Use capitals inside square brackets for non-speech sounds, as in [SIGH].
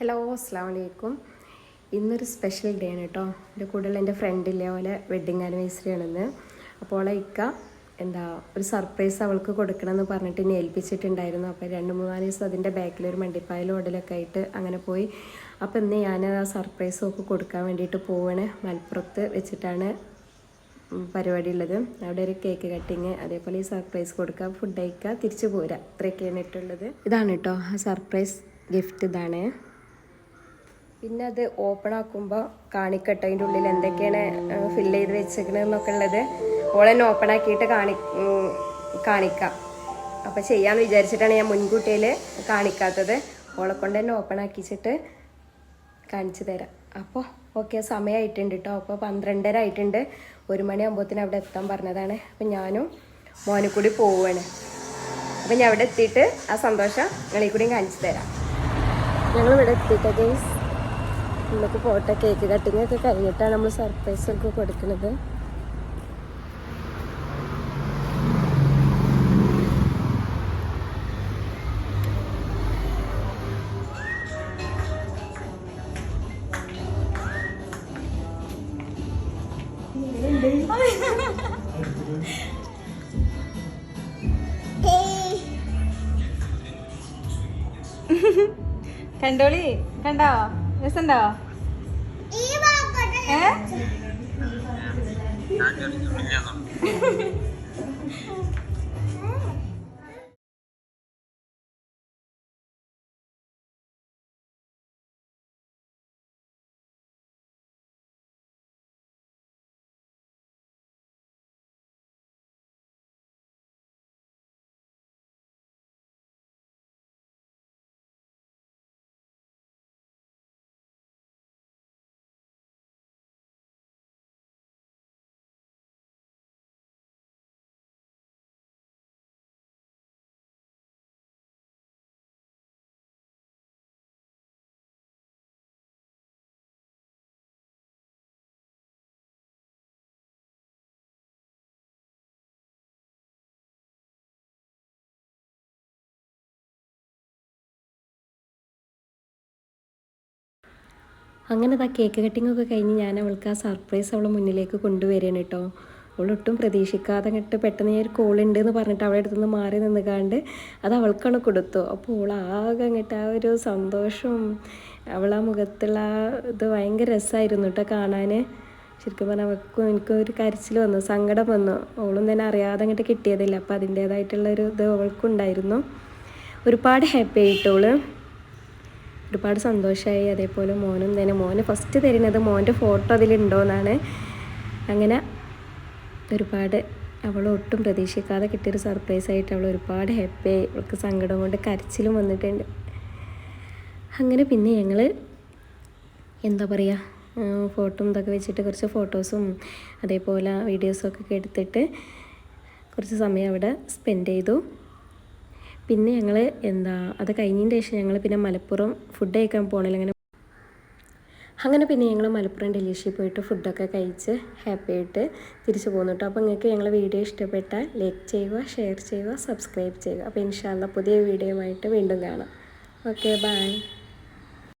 Hello അസ്സാം വലൈക്കും ഇന്നൊരു സ്പെഷ്യൽ ഡേ ആണ് കേട്ടോ എന്റെ കൂടുതൽ എന്റെ ഫ്രണ്ടില്ലേ പോലെ വെഡ്ഡിങ് ആനിവേഴ്സറി ആണെന്ന്. അപ്പോൾ ഇക്ക എന്താ ഒരു സർപ്രൈസ് അവൾക്ക് കൊടുക്കണം എന്ന് പറഞ്ഞിട്ട് എന്നെ ഏൽപ്പിച്ചിട്ടുണ്ടായിരുന്നു. അപ്പോൾ രണ്ട് മൂന്നാൽ ദിവസം അതിന്റെ ബാക്കിൽ ഒരു മണ്ടിപ്പായൽ ഓടലൊക്കെ ആയിട്ട് അങ്ങനെ പോയി. അപ്പോൾ ഇന്ന് ഞാൻ ആ സർപ്രൈസ് ഒക്കെ കൊടുക്കാൻ വേണ്ടിയിട്ട് പോവാണ്. മലപ്പുറത്ത് വെച്ചിട്ടാണ് പരിപാടി ഉള്ളത്. അവിടെ ഒരു കേക്ക് കട്ടിങ് അതേപോലെ ഈ സർപ്രൈസ് കൊടുക്കുക ഫുഡ് കഴിക്കുക തിരിച്ചു പോരാ. ഇത്രയൊക്കെയാണ് ഇട്ടുള്ളത്. ഇതാണ് കേട്ടോ ആ സർപ്രൈസ് ഗിഫ്റ്റ് ഇതാണ്. പിന്നെ അത് ഓപ്പൺ ആക്കുമ്പോൾ കാണിക്കട്ടെ അതിന്റെ ഉള്ളിൽ എന്തൊക്കെയാണ് ഫിൽ ചെയ്ത് വെച്ചേക്കണെന്നൊക്കെ ഉള്ളത് ഓളെന്നെ ഓപ്പൺ ആക്കിയിട്ട് കാണി കാണിക്കാം. അപ്പോൾ ചെയ്യാമെന്ന് വിചാരിച്ചിട്ടാണ് ഞാൻ മുൻകൂട്ടിയിൽ കാണിക്കാത്തത്. ഓളെ കൊണ്ട് തന്നെ ഓപ്പൺ ആക്കിച്ചിട്ട് കാണിച്ചു തരാം. അപ്പോൾ ഓക്കെ സമയമായിട്ടുണ്ട് കേട്ടോ അപ്പോൾ പന്ത്രണ്ടര ആയിട്ടുണ്ട്. ഒരു മണിയാകുമ്പോഴത്തേന് അവിടെ എത്താൻ പറഞ്ഞതാണ്. അപ്പം ഞാനും മോനും കൂടി പോവുകയാണ് അപ്പം ഞാൻ അവിടെ എത്തിയിട്ട് ആ സന്തോഷം നിങ്ങളീ കൂടിയും കാണിച്ചു തരാം. ഞങ്ങളിവിടെ എത്തിയിട്ട് ഗൈസ് നമുക്ക് പോട്ടെ കേക്ക് കട്ടിങ് ഒക്കെ കഴിഞ്ഞിട്ടാണ് നമ്മൾ സർപ്രൈസ് ഒക്കെ കൊടുക്കുന്നത്. കണ്ടോളി കണ്ടോ? രസണ്ടോ? ഏ? [LAUGHS] അങ്ങനെ ആ കേക്ക് കട്ടിംഗ് ഒക്കെ കഴിഞ്ഞ് ഞാൻ അവൾക്ക് ആ സർപ്രൈസ് അവളെ മുന്നിലേക്ക് കൊണ്ടുവരികയാണ് കേട്ടോ. അവളൊട്ടും പ്രതീക്ഷിക്കാതെ അങ്ങോട്ട് പെട്ടെന്ന് ഞാൻ ഒരു കോൾ ഉണ്ട് എന്ന് പറഞ്ഞിട്ട് അവളുടെ അടുത്തുനിന്ന് മാറി നിന്നുകാണ്ട് അത് അവൾക്കാണ് കൊടുത്തു അപ്പോൾ അവൾ ആകെ അങ്ങോട്ട് ആ ഒരു സന്തോഷവും അവളാ മുഖത്തുള്ള ആ ഇത് ഭയങ്കര രസമായിരുന്നു കേട്ടോ കാണാൻ ശരിക്കും പറഞ്ഞാൽ അവൾക്കും എനിക്കും ഒരു കരച്ചിൽ വന്നു സങ്കടം വന്നു. അവളും തന്നെ അറിയാതെ അങ്ങോട്ട് കിട്ടിയതില്ല. അപ്പോൾ അതിന്റേതായിട്ടുള്ള ഒരു ഇത് അവൾക്കുണ്ടായിരുന്നു. ഒരുപാട് ഹാപ്പി ആയിട്ടോൾ ഒരുപാട് സന്തോഷമായി. അതേപോലെ മോനും തന്നെ. മോന് ഫസ്റ്റ് തരുന്നത് മോന്റെ ഫോട്ടോ അതിലുണ്ടോയെന്നാണ് അങ്ങനെ ഒരുപാട് അവൾ ഒട്ടും പ്രതീക്ഷിക്കാതെ കിട്ടിയൊരു സർപ്രൈസായിട്ട് അവൾ ഒരുപാട് ഹാപ്പിയായി അവൾക്ക് സങ്കടം കൊണ്ട് കരച്ചിലും വന്നിട്ടുണ്ട്. അങ്ങനെ പിന്നെ ഞങ്ങൾ എന്താ പറയുക ഫോട്ടോ ഇതൊക്കെ വെച്ചിട്ട് കുറച്ച് ഫോട്ടോസും അതേപോലെ വീഡിയോസും ഒക്കെ എടുത്തിട്ട് കുറച്ച് സമയം അവിടെ സ്പെൻഡ് ചെയ്തു. പിന്നെ ഞങ്ങൾ എന്താ അത് കഴിഞ്ഞതിന് ശേഷം ഞങ്ങൾ പിന്നെ മലപ്പുറം ഫുഡ് കഴിക്കാൻ പോകണില്ല അങ്ങനെ അങ്ങനെ പിന്നെ ഞങ്ങൾ മലപ്പുറം ഡൽഹിയിൽ പോയിട്ട് ഫുഡൊക്കെ കഴിച്ച് ഹാപ്പി ആയിട്ട് തിരിച്ചു പോകുന്നു കേട്ടോ അപ്പോൾ നിങ്ങൾക്ക് ഞങ്ങളെ വീഡിയോ ഇഷ്ടപ്പെട്ടാൽ ലൈക്ക് ചെയ്യുക ഷെയർ ചെയ്യുക സബ്സ്ക്രൈബ് ചെയ്യുക. അപ്പോൾ ഇൻഷാല്ല പുതിയ വീഡിയോയുമായിട്ട് വീണ്ടും കാണാം. Okay bye